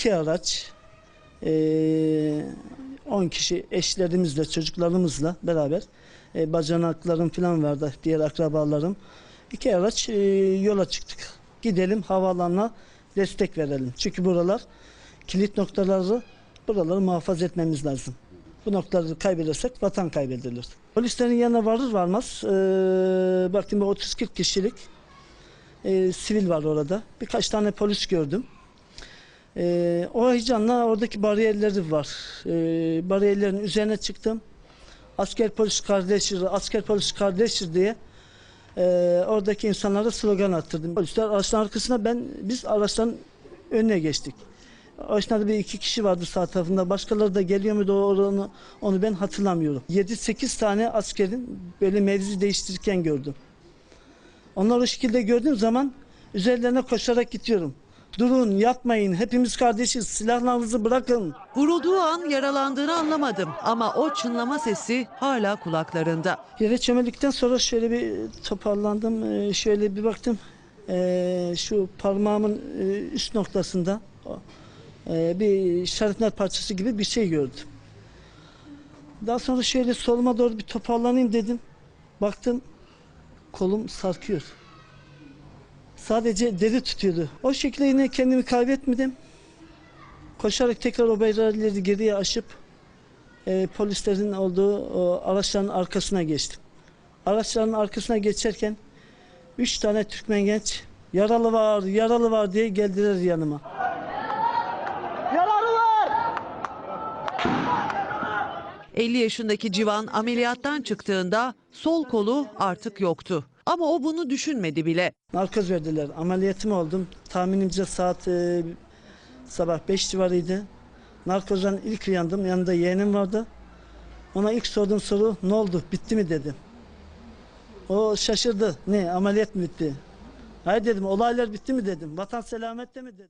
İki araç, eee, 10 kişi eşlerimizle, çocuklarımızla beraber e, bacanaklarım falan vardı, diğer akrabalarım. İki araç e, yola çıktık. Gidelim havaalanına destek verelim. Çünkü buralar kilit noktaları, buraları muhafaza etmemiz lazım. Bu noktaları kaybedersek vatan kaybedilir. Polislerin yanına varır varmaz e, baktım bir 30-40 kişilik e, sivil var orada. Birkaç tane polis gördüm. E, o heyecanla oradaki bariyerleri var. E, bariyerlerin üzerine çıktım. Asker polis kardeştir, asker polis kardeştir diye e, oradaki insanlara slogan attırdım. Polisler araçların arkasına ben biz araçların önüne geçtik. O bir iki kişi vardı sağ tarafında. Başkaları da geliyor muydu onu, onu ben hatırlamıyorum. 7-8 tane askerin böyle mevzi değiştirirken gördüm. Onları o şekilde gördüğüm zaman üzerlerine koşarak gidiyorum. Durun yapmayın hepimiz kardeşiz silahlarınızı bırakın. Vurulduğu an yaralandığını anlamadım ama o çınlama sesi hala kulaklarında. Yere çömeldikten sonra şöyle bir toparlandım. Ee, Şöyle bir baktım. Ee, Şu parmağımın e, üst noktasında e, bir şarapnel parçası gibi bir şey gördüm. Daha sonra şöyle soluma doğru bir toparlanayım dedim. Baktım kolum sarkıyor. Sadece deri tutuyordu. O şekilde yine kendimi kaybetmedim. Koşarak tekrar o bariyerleri geriye aşıp e, polislerin olduğu o araçların arkasına geçtim. Araçların arkasına geçerken üç tane Türkmen genç yaralı var, yaralı var diye geldiler yanıma. 50 yaşındaki Civan ameliyattan çıktığında sol kolu artık yoktu. Ama o bunu düşünmedi bile. Narkoz verdiler. Ameliyatım oldum. Tahminimce saat e, sabah 5 civarıydı. Narkozdan ilk uyandım. Yanında yeğenim vardı. Ona ilk sorduğum soru ne oldu? Bitti mi dedim. O şaşırdı. Ne ameliyat mı bitti? Hayır dedim olaylar bitti mi dedim. Vatan selamette mi dedim.